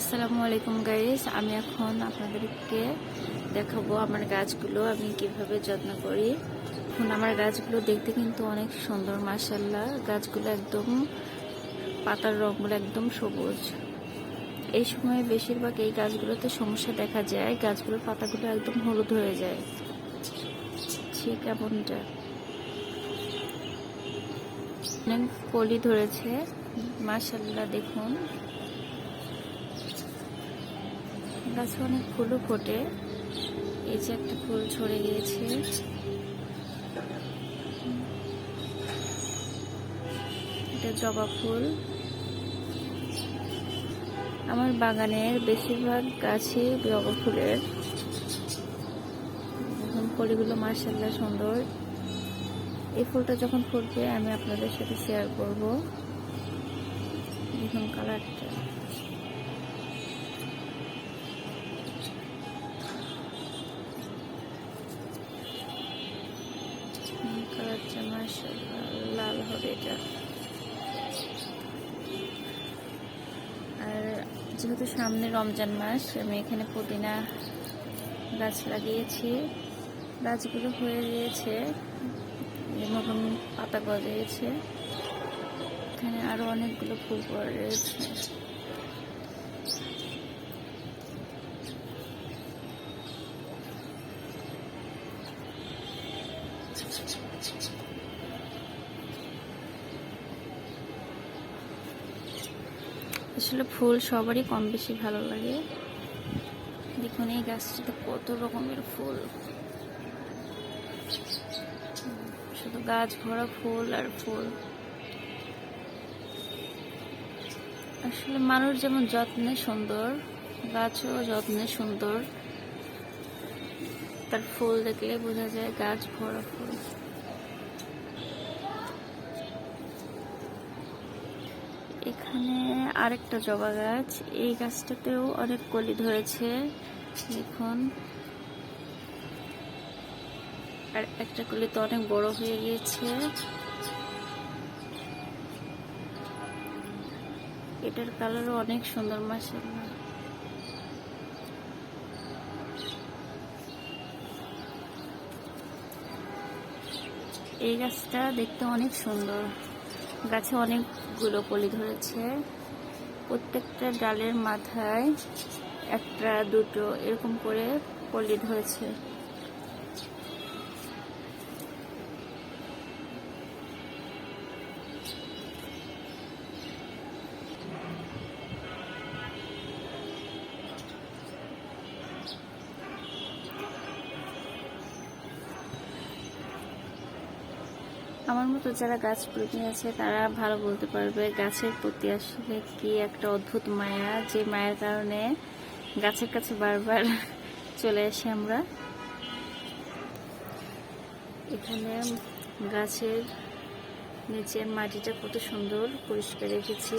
আসসালামু আলাইকুম গাইস আমি এখন আপনাদেরকে দেখাবো আমার গাছগুলো, আমি কীভাবে যত্ন করি। এখন আমার গাছগুলো দেখতে কিন্তু অনেক সুন্দর মাসাল্লাহ গাছগুলো একদম পাতার রঙগুলো একদম সবুজ। এই সময় বেশিরভাগ এই গাছগুলোতে সমস্যা দেখা যায়, গাছগুলোর পাতাগুলো একদম হলুদ হয়ে যায়। ঠিক এমনটা অনেক কলি ধরেছে মাসাল্লাহ দেখুন। গাছে অনেক ফুলও ফোটে। এই যে একটা ফুল ঝরে গিয়েছে। এটা জবা ফুল। আমার বাগানের বেশিরভাগ গাছই জবা ফুলের। এখন কলিগুলো মার্শাল্লাহ সুন্দর। এই ফুলটা যখন ফুটবে, আমি আপনাদের সাথে শেয়ার করব। দেখুন কালারটা লাল হবে এটা। আর যেহেতু সামনে রমজান মাস, আমি এখানে পুদিনা গাছ লাগিয়েছি। গাছগুলো হয়ে গিয়েছে, নতুন পাতা গজিয়েছে। এখানে আরও অনেকগুলো ফুল পড়ে রয়েছে আসলে ফুল সবারই কম বেশি ভালো লাগে। দেখুন এই গাছটাতে কত রকমের ফুল। শুধু গাছ ভরা ফুল আর ফুল। আসলে মানুষ যেমন যত্নে সুন্দর, গাছও যত্নে সুন্দর। তার ফুল দেখলে বোঝা যায় গাছ ভরা ফুল। এখানে আরেকটা জবা গাছ। এই গাছটাতেও অনেক কলি ধরেছে। দেখুন। আর একটা কলি তো অনেক বড় হয়ে গিয়েছে। এটার কালারও অনেক সুন্দর মাসাল্লাহ এই গাছটা দেখতে অনেক সুন্দর। গাছে অনেকগুলো কলি ধরেছে। প্রত্যেকটা ডালের মাথায় একটা দুটো এরকম করে কলি ধরেছে। আমার মতো যারা গাছ প্রেমী আছে, তারা ভালো বলতে পারবে গাছের প্রতি আসলে কি একটা অদ্ভুত মায়া, যে মায়ের কারণে গাছের কাছে বারবার চলে আসি আমরা। এখানে গাছের নিচের মাটিটা কত সুন্দর পরিষ্কার রেখেছি।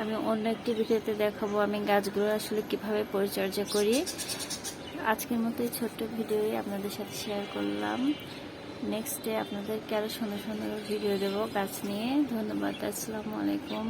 আমি অন্য একটি ভিডিওতে দেখাবো আমি গাছগুলো আসলে কীভাবে পরিচর্যা করি। আজকের মতো এই ছোট্ট ভিডিওই আপনাদের সাথে শেয়ার করলাম। নেক্সট ডে আপনাদেরকে আরও সুন্দর সুন্দর ভিডিও দেবো। গাছ নিয়ে। ধন্যবাদ আসসালামু আলাইকুম।